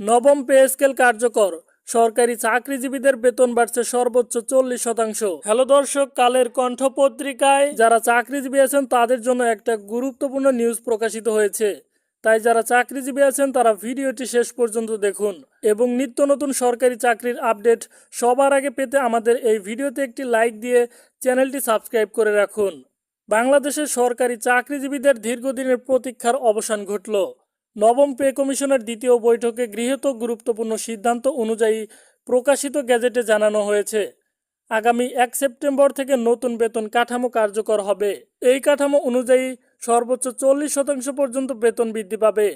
নবম pay scale কার্যকর। সরকারি চাকরিজীবীদের বেতন বাড়ছে সর্বোচ্চ চল্লিশ শতাংশ। হ্যালো দর্শক, কালের কণ্ঠ পত্রিকায় যারা চাকরিজীবী আছেন, তাদের জন্য একটা গুরুত্বপূর্ণ নিউজ প্রকাশিত হয়েছে। তাই যারা চাকরিজীবী আছেন, তারা ভিডিওটি শেষ পর্যন্ত দেখুন এবং নিত্য নতুন সরকারি চাকরির আপডেট সবার আগে পেতে আমাদের এই ভিডিওতে একটি লাইক দিয়ে চ্যানেলটি সাবস্ক্রাইব করে রাখুন। বাংলাদেশের সরকারি চাকরিজীবীদের দীর্ঘদিনের প্রতীক্ষার অবসান ঘটল। নবম পে কমিশনের দ্বিতীয় বৈঠকে গৃহীত গুরুত্বপূর্ণ সিদ্ধান্ত অনুযায়ী প্রকাশিত গ্যাজেটে জানানো হয়েছে, আগামী এক সেপ্টেম্বর থেকে নতুন বেতন কাঠামো কার্যকর হবে। এই কাঠামো অনুযায়ী সর্বোচ্চ চল্লিশ শতাংশ পর্যন্ত বেতন বৃদ্ধি পাবে,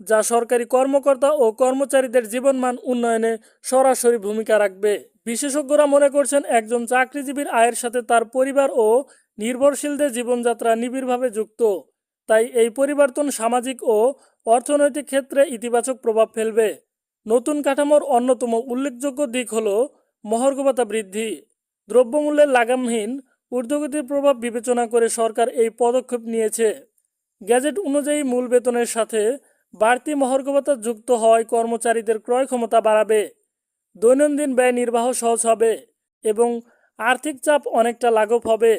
যা সরকারি কর্মকর্তা ও কর্মচারীদের জীবনমান উন্নয়নে সরাসরি ভূমিকা রাখবে। বিশেষজ্ঞরা মনে করছেন, একজন চাকরিজীবীর আয়ের সাথে তার পরিবার ও নির্ভরশীলদের জীবনযাত্রা নিবিড়ভাবে যুক্ত, তাই এই পরিবর্তন সামাজিক ও অর্থনৈতিক ক্ষেত্রে ইতিবাচক প্রভাব ফেলবে। নতুন কাঠামোর অন্যতম উল্লেখযোগ্য দিক হল মহর্গবতা বৃদ্ধি। দ্রব্যমূল্যের লাগামহীন, ঊর্ধ্বগতির প্রভাব বিবেচনা করে সরকার এই পদক্ষেপ নিয়েছে। গ্যাজেট অনুযায়ী মূল বেতনের সাথে বাড়তি মহর্গবতা যুক্ত হওয়ায় কর্মচারীদের ক্রয় ক্ষমতা বাড়াবে। দৈনন্দিন ব্যয় নির্বাহ সহজ হবে এবং আর্থিক চাপ অনেকটা লাঘব হবে।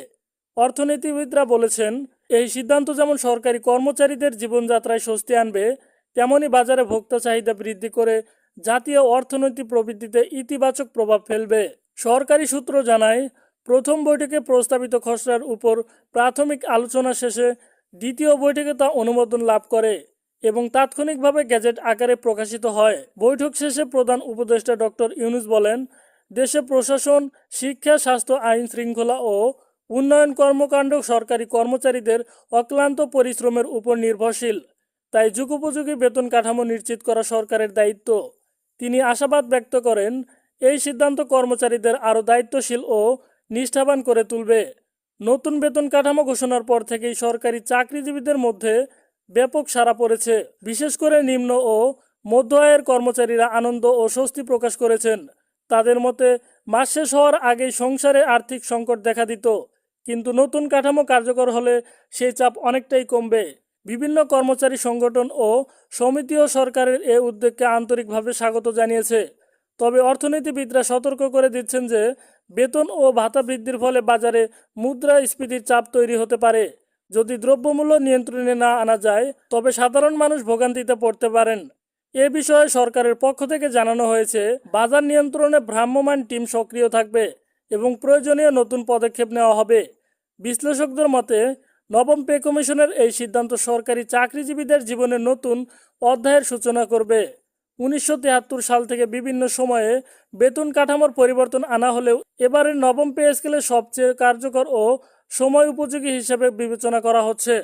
অর্থনীতিবিদরা বলেছেন এই সিদ্ধান্ত যেমন সরকারি কর্মচারীদের জীবনযাত্রায় স্বস্তি আনবে, তেমনি বাজারে ভোক্তা চাহিদা বৃদ্ধি করে জাতীয় অর্থনৈতিক প্রবৃদ্ধিতে ইতিবাচক প্রভাব ফেলবে। সরকারি সূত্র জানায়, প্রথম বৈঠকে প্রস্তাবিত খসড়ার উপর প্রাথমিক আলোচনা শেষে দ্বিতীয় বৈঠকে তা অনুমোদন লাভ করে এবং তাৎক্ষণিকভাবে গ্যাজেট আকারে প্রকাশিত হয়। বৈঠক শেষে প্রধান উপদেষ্টা ডক্টর ইউনুস বলেন, দেশে প্রশাসন, শিক্ষা, স্বাস্থ্য, আইন শৃঙ্খলা ও উন্নয়ন কর্মকাণ্ড সরকারি কর্মচারীদের অক্লান্ত পরিশ্রমের উপর নির্ভরশীল। তাই যুগোপযোগী বেতন কাঠামো নিশ্চিত করা সরকারের দায়িত্ব। তিনি আশাবাদ ব্যক্ত করেন, এই সিদ্ধান্ত কর্মচারীদের আরও দায়িত্বশীল ও নিষ্ঠাবান করে তুলবে। নতুন বেতন কাঠামো ঘোষণার পর থেকেই সরকারি চাকরিজীবীদের মধ্যে ব্যাপক সাড়া পড়েছে। বিশেষ করে নিম্ন ও মধ্য আয়ের কর্মচারীরা আনন্দ ও স্বস্তি প্রকাশ করেছেন। তাদের মতে, মাস শেষ হওয়ার আগেই সংসারে আর্থিক সংকট দেখা দিত। কিন্তু নতুন কাঠামো কার্যকর হলে সেই চাপ অনেকটাই কমবে। বিভিন্ন কর্মচারী সংগঠন ও সমিতিও সরকারের এ উদ্যোগকে আন্তরিকভাবে স্বাগত জানিয়েছে। তবে অর্থনীতিবিদরা সতর্ক করে দিচ্ছেন যে, বেতন ও ভাতা বৃদ্ধির ফলে বাজারে মুদ্রাস্ফীতির চাপ তৈরি হতে পারে। যদি দ্রব্যমূল্য নিয়ন্ত্রণে না আনা যায়, তবে সাধারণ মানুষ ভোগান্তিতে পড়তে পারেন। এ বিষয়ে সরকারের পক্ষ থেকে জানানো হয়েছে, বাজার নিয়ন্ত্রণে ভ্রাম্যমাণ টিম সক্রিয় থাকবে এবং প্রয়োজনীয় নতুন পদক্ষেপ নেওয়া হবে। বিশ্লেষকদের মতে, নবম পে কমিশনের এই সিদ্ধান্ত সরকারি চাকরিজীবীদের জীবনে নতুন অধ্যায়ের সূচনা করবে। উনিশশো তিয়াত্তর সাল থেকে বিভিন্ন সময়ে বেতন কাঠামোর পরিবর্তন আনা হলেও এবারের নবম পে স্কেলে সবচেয়ে কার্যকর ও সময় উপযোগী হিসেবে বিবেচনা করা হচ্ছে।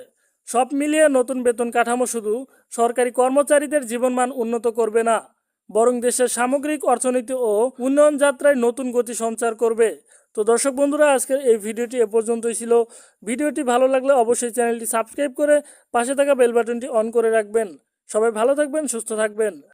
সব মিলিয়ে নতুন বেতন কাঠামো শুধু সরকারি কর্মচারীদের জীবনমান উন্নত করবে না, বরং দেশের সামগ্রিক অর্থনীতি ও উন্নয়ন যাত্রায় নতুন গতি সঞ্চার করবে। তো দর্শক বন্ধুরা, আজকের এই ভিডিওটি এ পর্যন্তই ছিল। ভিডিওটি ভালো লাগলে অবশ্যই চ্যানেলটি সাবস্ক্রাইব করে পাশে থাকা বেল বাটনটি অন করে রাখবেন। সবাই ভালো থাকবেন, সুস্থ থাকবেন।